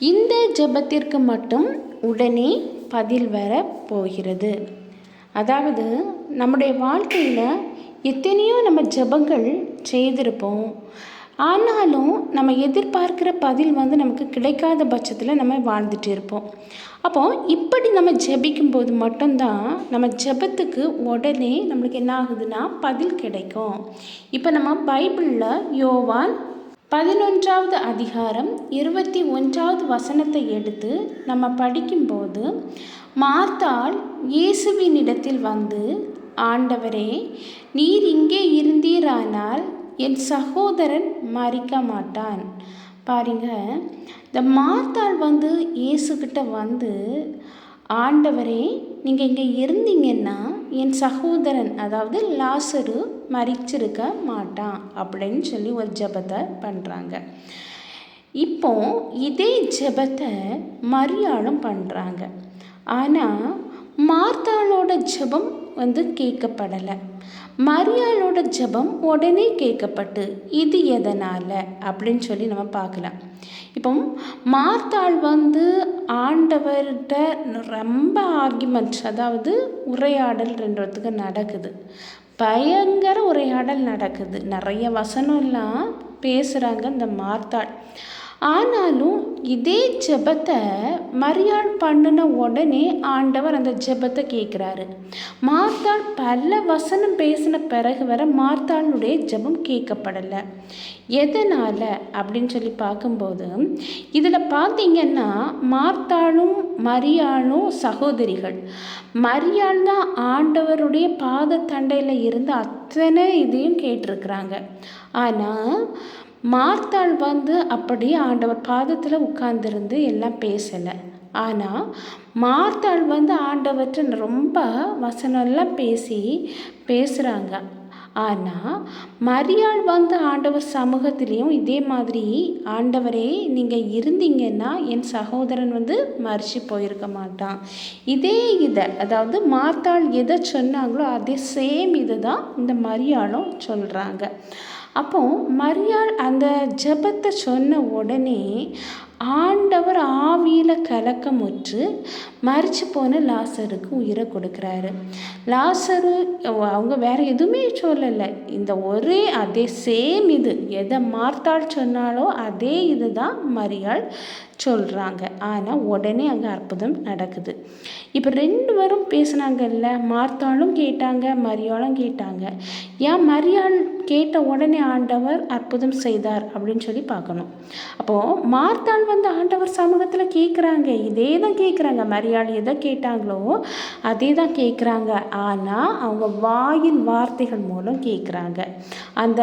இந்த ஜெபத்திற்கு மட்டும் உடனே பதில் வர போகிறது. அதாவது நம்முடைய வாழ்க்கையில் எத்தனையோ நம்ம ஜெபங்கள் செய்திருப்போம். ஆனாலும் நம்ம எதிர்பார்க்கிற பதில் வந்து நமக்கு கிடைக்காத பட்சத்தில் நம்ம வாழ்ந்துட்டு இருப்போம். அப்போ இப்படி நம்ம ஜெபிக்கும்போது மட்டும்தான் நம்ம ஜெபத்துக்கு உடனே நம்மளுக்கு என்ன ஆகுதுன்னா பதில் கிடைக்கும். இப்போ நம்ம பைபிளில் யோவான் பதினொன்றாவது அதிகாரம் இருபத்தி ஒன்றாவது வசனத்தை எடுத்து நம்ம படிக்கும்போது மார்த்தாள் இயேசுவினிடத்தில் வந்து ஆண்டவரே நீர் இங்கே இருந்தீரானால் என் சகோதரன் மறிக்க மாட்டான். பாருங்க இந்த மார்த்தாள் வந்து இயேசுக்கிட்ட வந்து ஆண்டவரே நீங்கள் இங்கே இருந்தீங்கன்னா என் சகோதரன் அதாவது லாசரு மறிச்சிருக்க மாட்டான் அப்படின்னு சொல்லி ஒரு ஜெபத்தை பண்ணுறாங்க இப்போ இதே ஜெபத்தை மரியாளும் பண்ணுறாங்க ஆனால் மார்த்தாளோட ஜெபம் வந்து கேட்கப்படலை. மரியாளோட ஜெபம் உடனே கேட்கப்பட்டு இது எதனால்? அப்படின்னு சொல்லி நம்ம பார்க்கலாம். இப்போ மார்த்தாள் வந்து ஆண்டவர்கிட்ட ரொம்ப ஆர்கியூமெண்ட் அதாவது உரையாடல் ரெண்டுத்துக்கு நடக்குது. பயங்கர உரையாடல் நடக்குது. நிறைய வசனம்லாம் பேசுகிறாங்க இந்த மார்த்தாள். ஆனாலும் இதே ஜெபத்தை மரியாள் பண்ணின உடனே ஆண்டவர் அந்த ஜெபத்தை கேட்குறாரு. மார்த்தாள் பல வசனம் பேசின பிறகு வர மார்த்தாளுடைய ஜெபம் கேட்கப்படலை. எதனால்? அப்படின்னு சொல்லி பார்க்கும்போது இதில் பார்த்தீங்கன்னா மார்த்தாளும் மரியாளும் சகோதரிகள். மரியாள் தான் ஆண்டவருடைய பாத தண்டையில் இருந்து அத்தனை இதையும் கேட்டிருக்கிறாங்க. ஆனால் மார்த்தாள் வந்து அப்படி ஆண்டவர் பாதத்தில் உட்கார்ந்துருந்து எல்லாம் பேசலை. ஆனால் மார்த்தாள் வந்து ஆண்டவர்கிட்ட ரொம்ப வசனம்லாம் பேசி பேசுகிறாங்க ஆனால் மரியாள் வந்து ஆண்டவர் சமூகத்திலையும் இதே மாதிரி ஆண்டவரே நீங்கள் இருந்தீங்கன்னா என் சகோதரன் வந்து மறிச்சு போயிருக்க மாட்டான். இதே இதை அதாவது மார்த்தாள் எதை சொன்னாங்களோ அதே சேம் இதை தான் இந்த மரியாளும் சொல்கிறாங்க அப்போ மரியாள் அந்த ஜெபத்தை சொன்ன உடனே ஆண்டவர் ஆவியில் கலக்கமுற்று மறிச்சு போன லாசருக்கு உயிரை கொடுக்குறாரு. லாசரு அவங்க வேற எதுவுமே சொல்லலை. இந்த ஒரே அதே சேம் இது. எதை மார்த்தாள் சொன்னாலோ அதே இது தான் மரியாள் சொல்கிறாங்க ஆனால் உடனே அங்கே அற்புதம் நடக்குது. இப்போ ரெண்டு பேரும் பேசுனாங்கல்ல மார்த்தாளும் கேட்டாங்க மரியாளும் கேட்டாங்க. ஏன் மரியாள் கேட்ட உடனே ஆண்டவர் அற்புதம் செய்தார் அப்படின்னு சொல்லி பார்க்கணும். அப்போது மார்த்தாள் வந்து ஆண்டவர் சமூகத்தில் கேட்குறாங்க இதே தான் கேட்குறாங்க மரியாள் எதை கேட்டாங்களோ அதே தான் கேட்குறாங்க ஆனால் அவங்க வாயின் வார்த்தைகள் மூலம் கேட்குறாங்க அந்த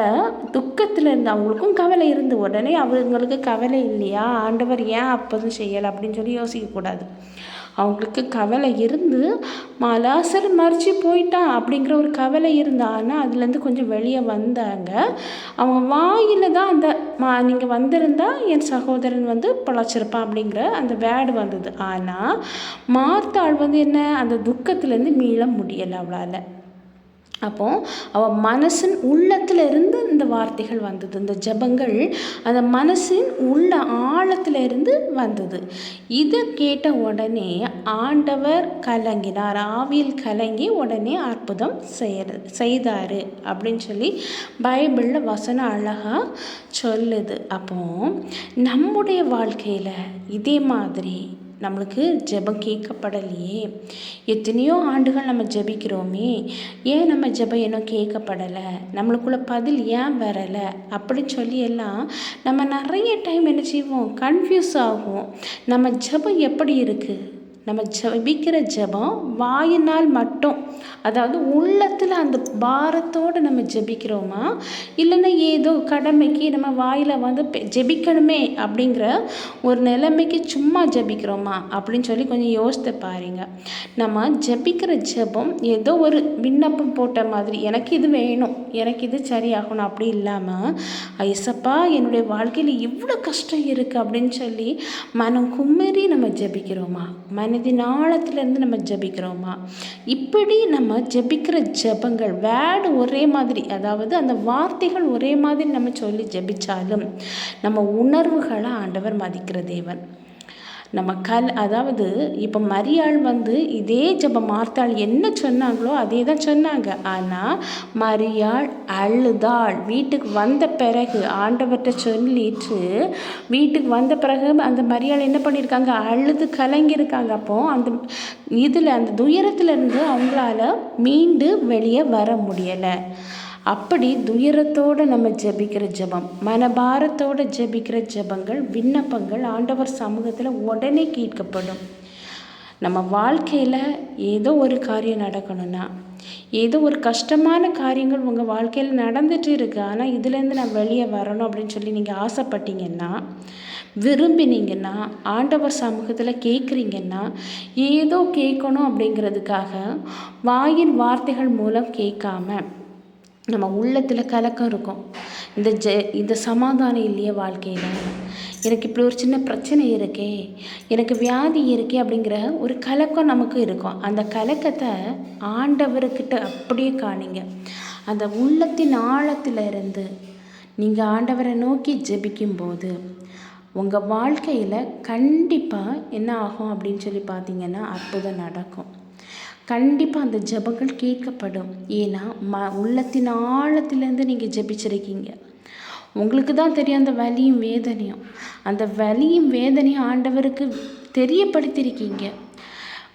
துக்கத்தில் இருந்து அவங்களுக்கும் கவலை இருந்து உடனே அவங்களுக்கு கவலை இல்லையா? ஆண்டவர் ஏன் அப்போதும் செய்யலை அப்படின்னு சொல்லி யோசிக்கக்கூடாது அவங்களுக்கு கவலை இருந்து மலாசர் மறைச்சி போயிட்டான் அப்படிங்கிற ஒரு கவலை இருந்தால் ஆனால் அதுலேருந்து கொஞ்சம் வெளியே வந்தாங்க. அவங்க வாயில் தான் அந்த மா நீங்கள் வந்திருந்தா என் சகோதரன் வந்து பிழைச்சிருப்பான் அப்படிங்கிற அந்த வேர்டு வந்தது. ஆனால் மார்த்தாள் வந்து என்ன அந்த துக்கத்துலேருந்து மீள முடியலை அவளால். அப்போது அவள் மனசின் உள்ளத்தில் இருந்து இந்த வார்த்தைகள் வந்தது. இந்த ஜபங்கள் அந்த மனசின் உள்ள ஆழத்தில் இருந்து வந்தது. இதை கேட்ட உடனே ஆண்டவர் கலங்கினார். ஆவியில் கலங்கி உடனே அற்புதம் செய்ய செய்தார் அப்படின்னு சொல்லி பைபிளில் வசனம் அழகாக சொல்லுது. அப்போது நம்முடைய வாழ்க்கையில் இதே மாதிரி நம்மளுக்கு ஜெபம் கேட்கப்படலையே. எத்தனையோ ஆண்டுகள் நம்ம ஜெபிக்கிறோமே ஏன் நம்ம ஜெபம் இன்னும் கேட்கப்படலை? நம்மளுக்குள்ள பதில் ஏன் வரலை? அப்படின்னு சொல்லி எல்லாம் நம்ம நிறைய டைம் என்ன செய்வோம்? கன்ஃபியூஸ் ஆகும் நம்ம ஜெபம் எப்படி இருக்குது நம்ம ஜெபிக்கிற ஜெபம் வாயினால் மட்டும். அதாவது உள்ளத்தில் அந்த பாரத்தோடு நம்ம ஜெபிக்கிறோமா? இல்லைன்னா ஏதோ கடமைக்கு நம்ம வாயில் வந்து ஜெபிக்கணுமே அப்படிங்கிற ஒரு நிலைமைக்கு சும்மா ஜெபிக்கிறோமா? அப்படின்னு சொல்லி கொஞ்சம் யோசித்து பாருங்க. நம்ம ஜெபிக்கிற ஜெபம் ஏதோ ஒரு விண்ணப்பம் போட்ட மாதிரி எனக்கு இது வேணும் எனக்கு இது சரியாகணும் அப்படி இல்லாமல் ஐசப்பா என்னுடைய வாழ்க்கையில் இவ்வளோ கஷ்டம் இருக்குது அப்படின்னு சொல்லி மனம் குமரி நம்ம ஜெபிக்கிறோமா? மனதின் ஆழத்துலேருந்து நம்ம ஜெபிக்கிறோமா? இப்படி நம்ம ஜெபிக்கிற ஜெபங்கள் வேர்டு ஒரே மாதிரி அதாவது அந்த வார்த்தைகள் ஒரே மாதிரி நம்ம சொல்லி ஜெபிச்சாலும் நம்ம உணர்வுகளை ஆண்டவர் மதிக்கிற தேவன். நம்ம கல் அதாவது இப்போ மரியாள் வந்து இதே ஜப மார்த்தாள் என்ன சொன்னாங்களோ அதே தான் சொன்னாங்க. ஆனால் மரியாள் அழுதாள். வீட்டுக்கு வந்த பிறகு ஆண்டவர்கிட்ட சொல்லிட்டு வீட்டுக்கு வந்த பிறகு அந்த மரியாள் என்ன பண்ணியிருக்காங்க அழுது கலங்கியிருக்காங்க. அப்போ அந்த இதில் அந்த துயரத்துலேருந்து அவங்களால மீண்டு வெளியே வர முடியலை. அப்படி துயரத்தோடு நம்ம ஜெபிக்கிற ஜெபம் மனபாரத்தோடு ஜெபிக்கிற ஜெபங்கள் விண்ணப்பங்கள் ஆண்டவர் சமூகத்தில் உடனே கேட்கப்படும். நம்ம வாழ்க்கையில் ஏதோ ஒரு காரியம் நடக்கணும்னா ஏதோ ஒரு கஷ்டமான காரியங்கள் உங்கள் வாழ்க்கையில் நடந்துட்டு இருக்கு ஆனால் இதுலேருந்து நான் வெளியே வரணும் அப்படின்னு சொல்லி நீங்கள் ஆசைப்பட்டீங்கன்னா விரும்பினீங்கன்னா ஆண்டவர் சமூகத்தில் கேட்குறீங்கன்னா ஏதோ கேட்கணும் அப்படிங்கிறதுக்காக வாயின் வார்த்தைகள் மூலம் கேட்காம நம்ம உள்ளத்தில் கலக்கம் இருக்கும். இந்த ஜெ இந்த சமாதானம் இல்லையே வாழ்க்கையில். எனக்கு இப்படி ஒரு சின்ன பிரச்சனை இருக்கே எனக்கு வியாதி இருக்கே அப்படிங்கிற ஒரு கலக்கம் நமக்கு இருக்கும். அந்த கலக்கத்தை ஆண்டவர்கிட்ட அப்படியே காணிங்க. அந்த உள்ளத்தின் ஆழத்தில் இருந்து நீங்கள் ஆண்டவரை நோக்கி ஜெபிக்கும்போது உங்கள் வாழ்க்கையில் கண்டிப்பாக என்ன ஆகும் அப்படின்னு சொல்லி பார்த்தீங்கன்னா அற்புதம் நடக்கும். கண்டிப்பாக அந்த ஜெபங்கள் கேட்கப்படும். ஏன்னா ம உள்ளத்தின் ஆழத்திலேருந்து நீங்கள் ஜெபிச்சிருக்கீங்க. உங்களுக்கு தான் தெரியும் அந்த வலியும் வேதனையும். அந்த வலியும் வேதனையும் ஆண்டவருக்கு தெரியப்படுத்தியிருக்கீங்க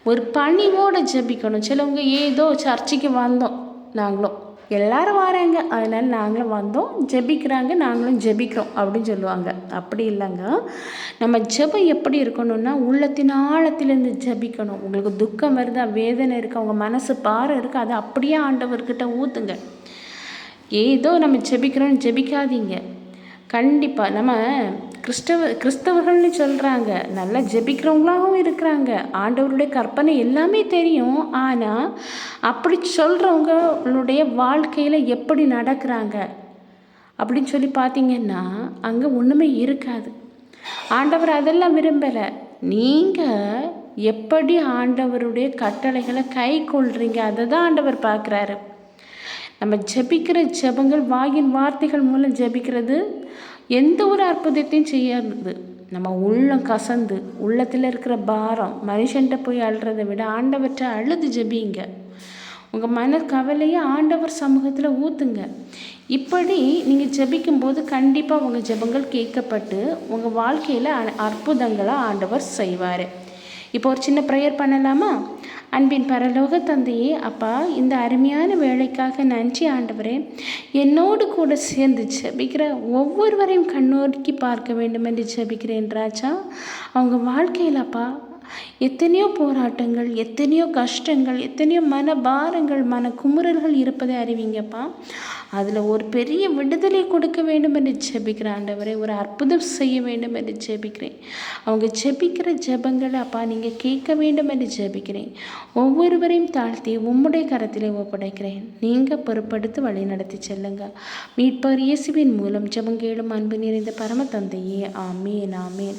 ஒரு பணிவோடு ஜெபிக்கணும். சிலவங்க ஏதோ சர்ச்சுக்கு வந்தோம். நாங்களும். எல்லாரும் வராங்க. அதனால் நாங்களும் வந்தோம். ஜெபிக்கிறாங்க. நாங்களும் ஜெபிக்கிறோம் அப்படின்னு சொல்லுவாங்க. அப்படி இல்லைங்க. நம்ம ஜெபம் எப்படி இருக்கணும்னா உள்ளத்தின் ஆழத்திலேருந்து ஜெபிக்கணும். உங்களுக்கு துக்கம் வருதா வேதனை இருக்குது அவங்க மனசு பாறை இருக்குது அதை அப்படியே ஆண்டவர்கிட்ட ஊற்றுங்க ஏதோ நம்ம ஜெபிக்கிறோம்னு ஜெபிக்காதீங்க. கண்டிப்பாக நம்ம கிறிஸ்தவ கிறிஸ்தவர்கள்னு சொல்கிறாங்க நல்லா ஜெபிக்கிறவங்களாகவும் இருக்கிறாங்க. ஆண்டவருடைய கற்பனை எல்லாமே தெரியும். ஆனால் அப்படி சொல்கிறவங்களுடைய வாழ்க்கையில் எப்படி நடக்கிறாங்க? அப்படின்னு சொல்லி பார்த்தீங்கன்னா அங்கே ஒன்றுமே இருக்காது. ஆண்டவர் அதெல்லாம் விரும்பலை. நீங்கள் எப்படி ஆண்டவருடைய கட்டளைகளை கை கொள்றீங்க? அதை தான் ஆண்டவர் பார்க்குறாரு. நம்ம ஜெபிக்கிற ஜெபங்கள் வாயின் வார்த்தைகள் மூலம் ஜெபிக்கிறது எந்த ஒரு அற்புதத்தையும் செய்யாது நம்ம உள்ளம் கசந்து உள்ளத்தில் இருக்கிற பாரம் மனுஷன்கிட்ட போய் அழுறதை விட ஆண்டவற்றை அழுது ஜெபிங்க. உங்கள் மன கவலையை ஆண்டவர் சமூகத்தில் ஊற்றுங்க இப்படி நீங்கள் ஜெபிக்கும்போது கண்டிப்பாக உங்கள் ஜெபங்கள் கேட்கப்பட்டு உங்கள் வாழ்க்கையில் அற்புதங்களை ஆண்டவர் செய்வார். இப்போ ஒரு சின்ன ப்ரேயர் பண்ணலாமா? அன்பின் பரலோக தந்தையே அப்பா இந்த அருமையான வேலைக்காக நன்றி ஆண்டவரே. என்னோடு கூட சேர்ந்து ஜபிக்கிற ஒவ்வொருவரையும் கண்ணோக்கி பார்க்க வேண்டும் என்று ஜபிக்கிறேன் ராஜா. அவங்க வாழ்க்கையில் அப்பா எத்தனையோ போராட்டங்கள் எத்தனையோ கஷ்டங்கள் எத்தனையோ மன பாரங்கள் மன குமுறல்கள் இருப்பதை அறிவிங்கப்பா. அதில் ஒரு பெரிய விடுதலை கொடுக்க வேண்டும் என்று ஜெபிக்கிறேன் ஆண்டவரே ஒரு அற்புதம் செய்ய வேண்டும் என்று ஜெபிக்கிறேன். அவங்க ஜெபிக்கிற ஜெபங்களை அப்பா நீங்கள் கேட்க வேண்டும் என்று ஜெபிக்கிறேன். ஒவ்வொருவரையும் தாழ்த்தி உம்முடைய கரத்திலே ஒப்படைக்கிறேன். நீங்கள் பொறுப்படுத்தி வழி நடத்தி செல்லுங்க. மீட்பர் இயேசுவின் மூலம் ஜெபங்கேடும் அன்பு நிறைந்த பரம தந்தையே ஆமேன் ஆமேன்.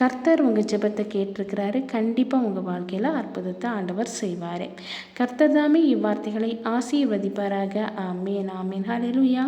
கர்த்தர் உங்கள் ஜெபத்தை கேட்டிருக்கிறாரு. கண்டிப்பாக உங்கள் வாழ்க்கையில் அற்புதத்தை ஆண்டவர் செய்வார். கர்த்தர் தாமே இவ்வார்த்தைகளை ஆசீர்வதிப்பாராக. ஆமேன் ஆமேன். ஹலெலுயா